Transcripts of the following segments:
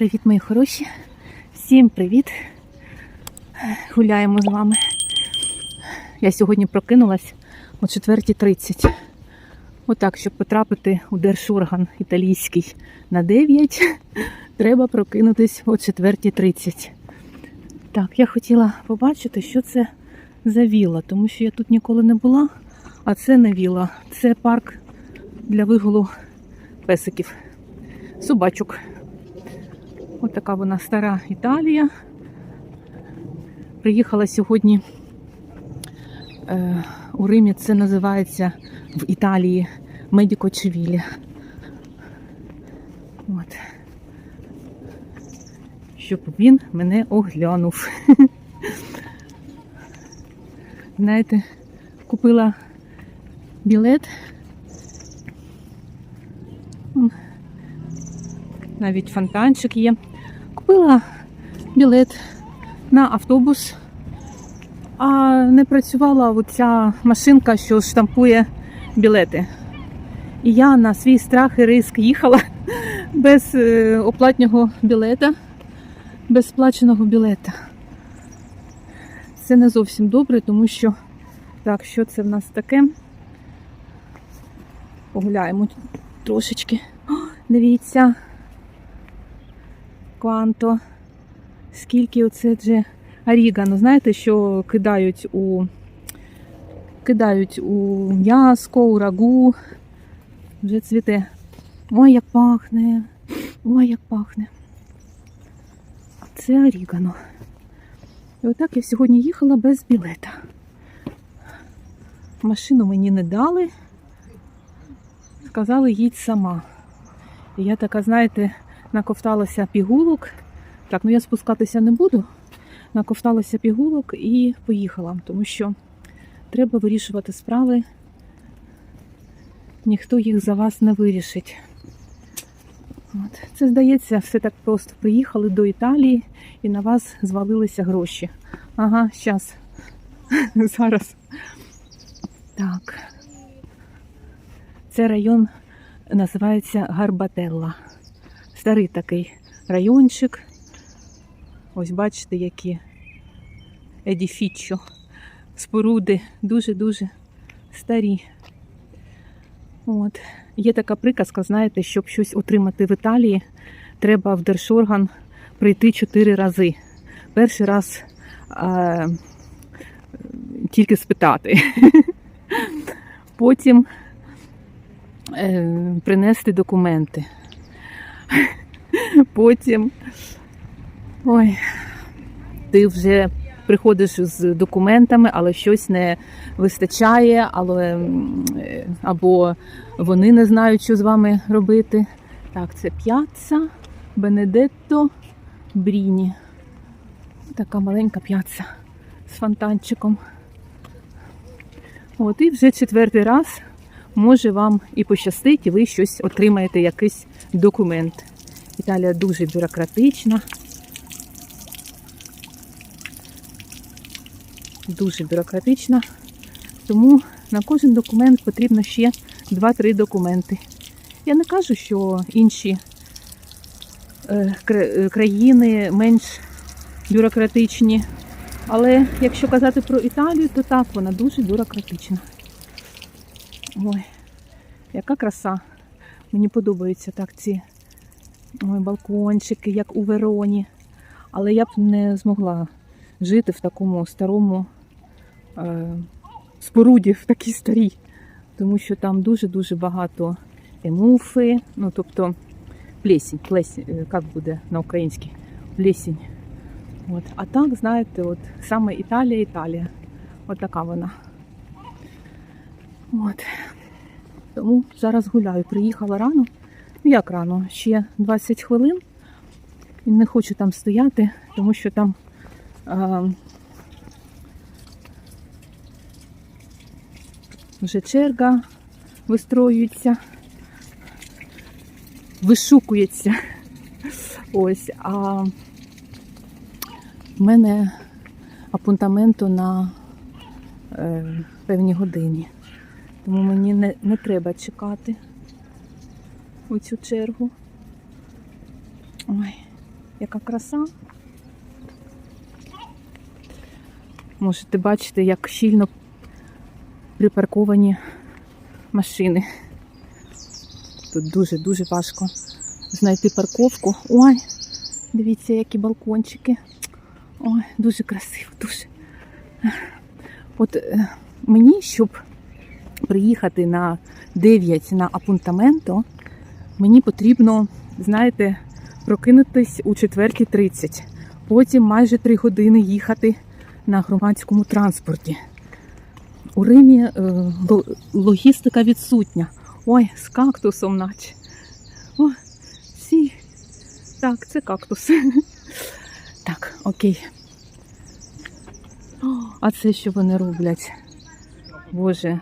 Привіт, мої хороші. Всім привіт. Гуляємо з вами. Я сьогодні прокинулась о 4.30. Отак, щоб потрапити у держорган італійський на 9, треба прокинутись о 4.30. Так, я хотіла побачити, що це за віла, тому що я тут ніколи не була, а це не віла. Це парк для вигулу песиків, собачок. Ось така вона стара Італія. Приїхала сьогодні е, у Римі. Це називається в Італії Медіко Чевілі. От. Щоб він мене оглянув. Знаєте, купила білет. Навіть фонтанчик є. Купила білет на автобус, а не працювала оця машинка, що штампує білети. І я на свій страх і риск їхала без е, оплатнього білета, без сплаченого білета. Це не зовсім добре, тому що так, що це в нас таке? Погуляємо трошечки. О, дивіться. Кванто. Скільки оце вже орігано. Знаєте, що кидають у кидають у м'яско, у рагу. Вже цвіте. Ой, як пахне. Ой, як пахне. Це орігано. І отак я сьогодні їхала без білета. Машину мені не дали. Сказали, їдь сама. І я така, знаєте, наковталася пігулок. Так, ну я спускатися не буду. Наковталася пігулок і поїхала, тому що треба вирішувати справи. Ніхто їх за вас не вирішить. От. Це здається, все так просто. Приїхали до Італії і на вас звалилися гроші. Ага, зараз. Зараз. Так. Це район називається Гарбателла. Старий такий райончик. Ось бачите, які едіфічо. Споруди дуже-дуже старі. От. Є така приказка, знаєте, щоб щось отримати в Італії, треба в держорган прийти чотири рази. Перший раз а, тільки спитати. Потім е, принести документи. Потім ой, ти вже приходиш з документами, але щось не вистачає, але, е, або вони не знають, що з вами робити. Так, це п'яца Бенедетто Бріні. Така маленька п'яца з фонтанчиком. От, і вже четвертий раз може вам і пощастить, і ви щось отримаєте, якийсь документ. Італія дуже бюрократична. Дуже бюрократична. Тому на кожен документ потрібно ще 2-3 документи. Я не кажу, що інші е, е, країни менш бюрократичні. Але якщо казати про Італію, то так, вона дуже бюрократична. Ой, яка краса. Мені подобаються так ці ой, балкончики, як у Вероні. Але я б не змогла жити в такому старому е, споруді, в такій старій. Тому що там дуже-дуже багато емуфи, ну тобто плесінь, плесінь, е, як буде на українській? Плесінь. От. А так, знаєте, от саме Італія, Італія. От така вона. От. Тому зараз гуляю. Приїхала рано. Ну як рано? Ще 20 хвилин. І не хочу там стояти, тому що там а, вже черга вистроюється, вишукується. Ось, а в мене апунтаменто на е, певній годині. Тому мені не, не треба чекати у цю чергу. Ой, Яка краса. Можете бачити, як щільно припарковані машини. Тут дуже-дуже важко знайти парковку. Ой, дивіться, які балкончики. Ой, дуже красиво, дуже. От е, мені, щоб приїхати на 9 на апунтаменто, мені потрібно, знаєте, прокинутись у 4.30. Потім майже 3 години їхати на громадському транспорті. У Римі е, логістика відсутня. Ой, з кактусом наче. О, всі. Так, це кактус. Так, окей. А це що вони роблять? Боже,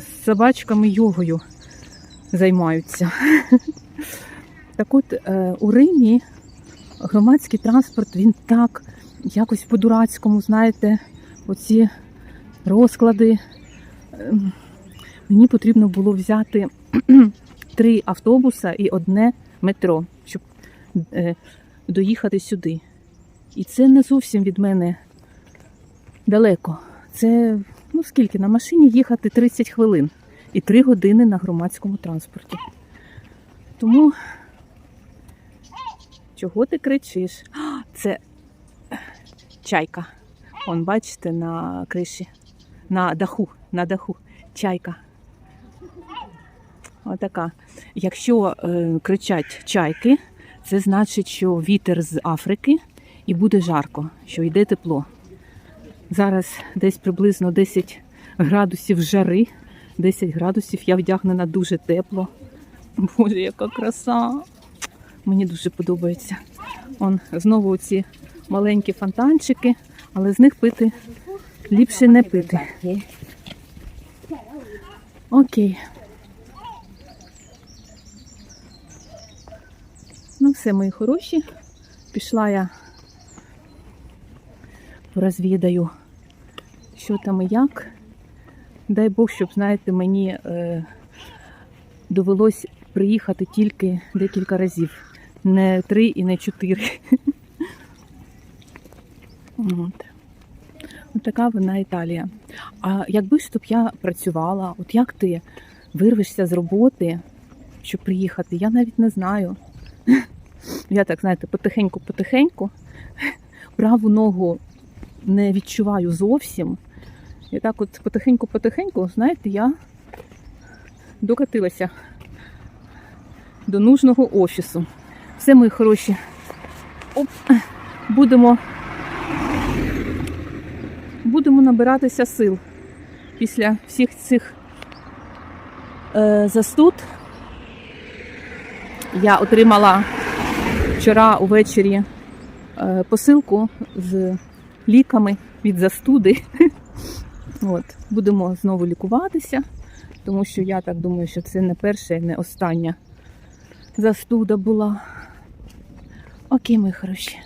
з собачками йогою займаються. Так от, е, у Римі громадський транспорт, він так якось по-дурацькому, знаєте, оці розклади. Ем, Мені потрібно було взяти три автобуса і одне метро, щоб е, доїхати сюди. І це не зовсім від мене далеко. Це ну скільки на машині їхати 30 хвилин і 3 години на громадському транспорті. Тому чого ти кричиш? Це чайка. Он, бачите, на криші, на даху, на даху. Чайка. Отака. Якщо е, кричать чайки, це значить, що вітер з Африки і буде жарко, що йде тепло. Зараз десь приблизно 10 градусів жари, 10 градусів я вдягнена дуже тепло. Боже, яка краса! Мені дуже подобається. Он знову ці маленькі фонтанчики, але з них пити ліпше не пити. Окей. Ну, все, мої хороші. Пішла я розвідаю, що там і як. Дай Бог, щоб, знаєте, мені е, довелось приїхати тільки декілька разів. Не три і не чотири. От. От така вона Італія. А якби ж я працювала, от як ти вирвешся з роботи, щоб приїхати, я навіть не знаю. Я так, знаєте, потихеньку-потихеньку. Праву ногу не відчуваю зовсім. І так от потихеньку-потихеньку, знаєте, я докатилася до нужного офісу. Все, мої хороші. Оп, будемо, будемо набиратися сил після всіх цих е, застуд. Я отримала вчора увечері е, посилку з ліками від застуди. От, будемо знову лікуватися, тому що я так думаю, що це не перша і не остання застуда була. Окей, мої хороші.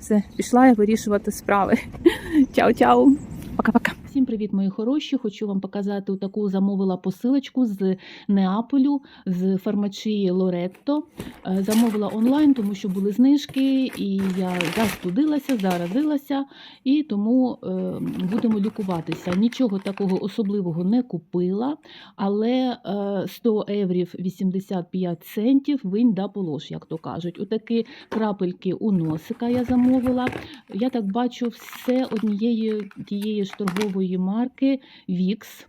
Все, пішла я вирішувати справи. Чао-чао. Пока-пока. Всім привіт, мої хороші. Хочу вам показати таку замовила посилочку з Неаполю, з фармачії Лоретто. Е, Замовила онлайн, тому що були знижки, і я застудилася, заразилася, і тому е, будемо лікуватися. Нічого такого особливого не купила, але е, 100 еврів 85 центів винь да полож, як то кажуть. Отакі крапельки у носика я замовила. Я так бачу, все однієї тієї ж торгової марки Вікс.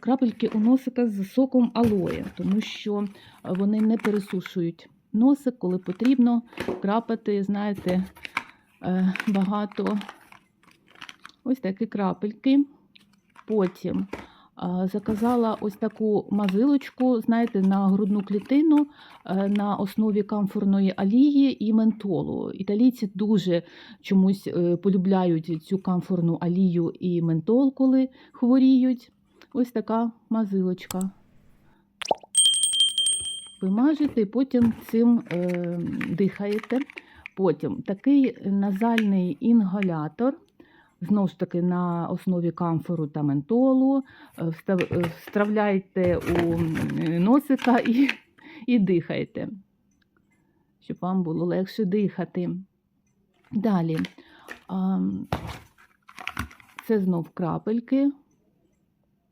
Крапельки у носика з соком алоє, тому що вони не пересушують носик, коли потрібно крапати, знаєте, е, багато ось такі крапельки. Потім заказала ось таку мазилочку, знаєте, на грудну клітину е, на основі камфорної алії і ментолу. Італійці дуже чомусь е, полюбляють цю камфорну алію і ментол, коли хворіють. Ось така мазилочка. Ви мажете і потім цим е, дихаєте. Потім такий назальний інгалятор. Знову ж таки, на основі камфору та ментолу. Е, е, Встравляйте у носика і, і дихайте. щоб вам було легше дихати. Далі. Це знов крапельки.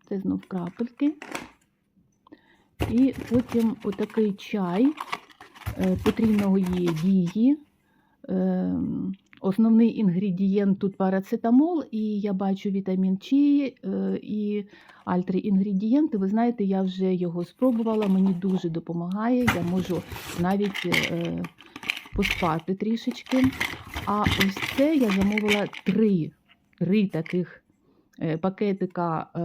Це знов крапельки. І потім отакий чай е, потрійної дії. Основний інгредієнт тут парацетамол, і я бачу вітамін Чі е, і альтри інгредієнти. Ви знаєте, я вже його спробувала, мені дуже допомагає. Я можу навіть е, поспати трішечки. А ось це я замовила три, три таких пакетика е,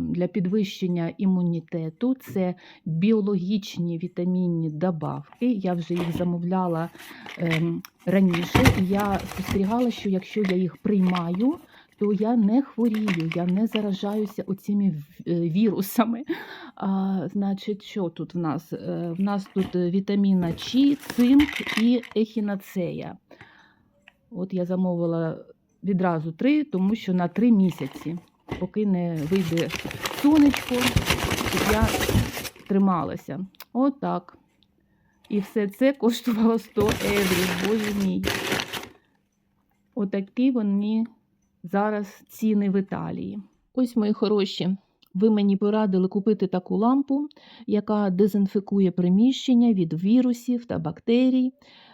для підвищення імунітету. Це біологічні вітамінні добавки. Я вже їх замовляла ем, раніше, і я спостерігала, що якщо я їх приймаю, то я не хворію, я не заражаюся оціми е, вірусами. А, значить, що тут в нас? Е, В нас тут е, вітаміна Ч, цинк і ехінацея. От я замовила відразу три, тому що на три місяці, поки не вийде сонечко, щоб я трималася. Отак. І все це коштувало 100 євро, боже мій. Отакі вони зараз ціни в Італії. Ось, мої хороші, ви мені порадили купити таку лампу, яка дезінфікує приміщення від вірусів та бактерій.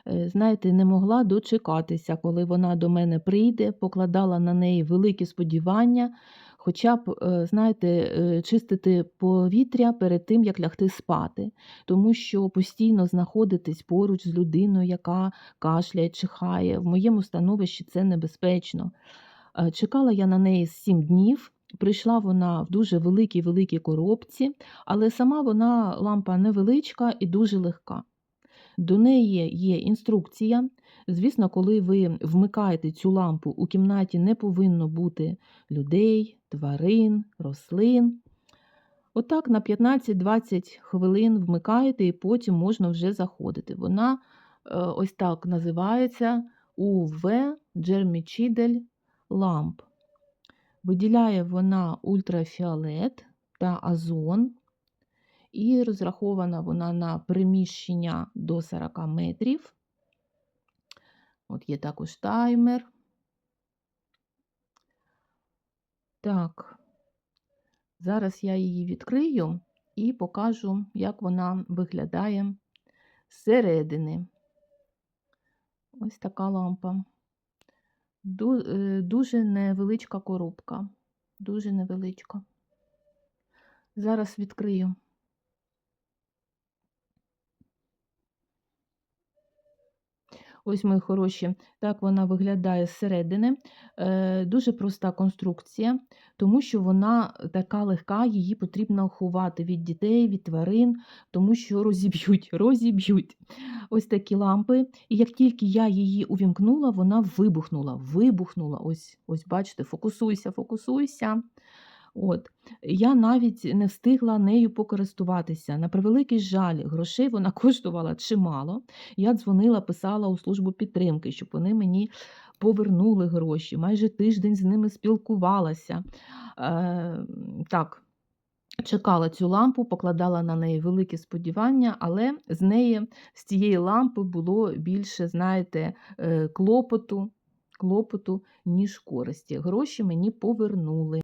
Е, Знаєте, не могла дочекатися, коли вона до мене прийде, покладала на неї великі сподівання, хоча б, е, знаєте, е, чистити повітря перед тим, як лягти спати, тому що постійно знаходитись поруч з людиною, яка кашляє, чихає. В моєму становищі це небезпечно. Чекала я на неї 7 днів. Прийшла вона в дуже великій великій коробці, але сама вона лампа невеличка і дуже легка. До неї є інструкція. Звісно, коли ви вмикаєте цю лампу, у кімнаті не повинно бути людей, тварин, рослин. Отак на 15-20 хвилин вмикаєте і потім можна вже заходити. Вона е, ось так називається UV Germicidal ламп. Виділяє вона ультрафіолет та озон, і розрахована вона на приміщення до 40 метрів. От є також таймер. Так, зараз я її відкрию і покажу, як вона виглядає зсередини. Ось така лампа. Е, Дуже невеличка коробка. Дуже невеличка. Зараз відкрию. Ось, мої хороші, так вона виглядає зсередини. Е, дуже проста конструкція, тому що вона така легка, її потрібно ховати від дітей, від тварин, тому що розіб'ють, розіб'ють. Ось такі лампи. І як тільки я її увімкнула, вона вибухнула. Вибухнула. Ось, ось бачите, фокусуйся, фокусуйся. От. Я навіть не встигла нею покористуватися. На превеликий жаль, грошей вона коштувала чимало. Я дзвонила, писала у службу підтримки, щоб вони мені повернули гроші. Майже тиждень з ними спілкувалася. Е, так, чекала цю лампу, покладала на неї великі сподівання, але з неї, з цієї лампи було більше, знаєте, е, клопоту, клопоту, ніж користі. Гроші мені повернули.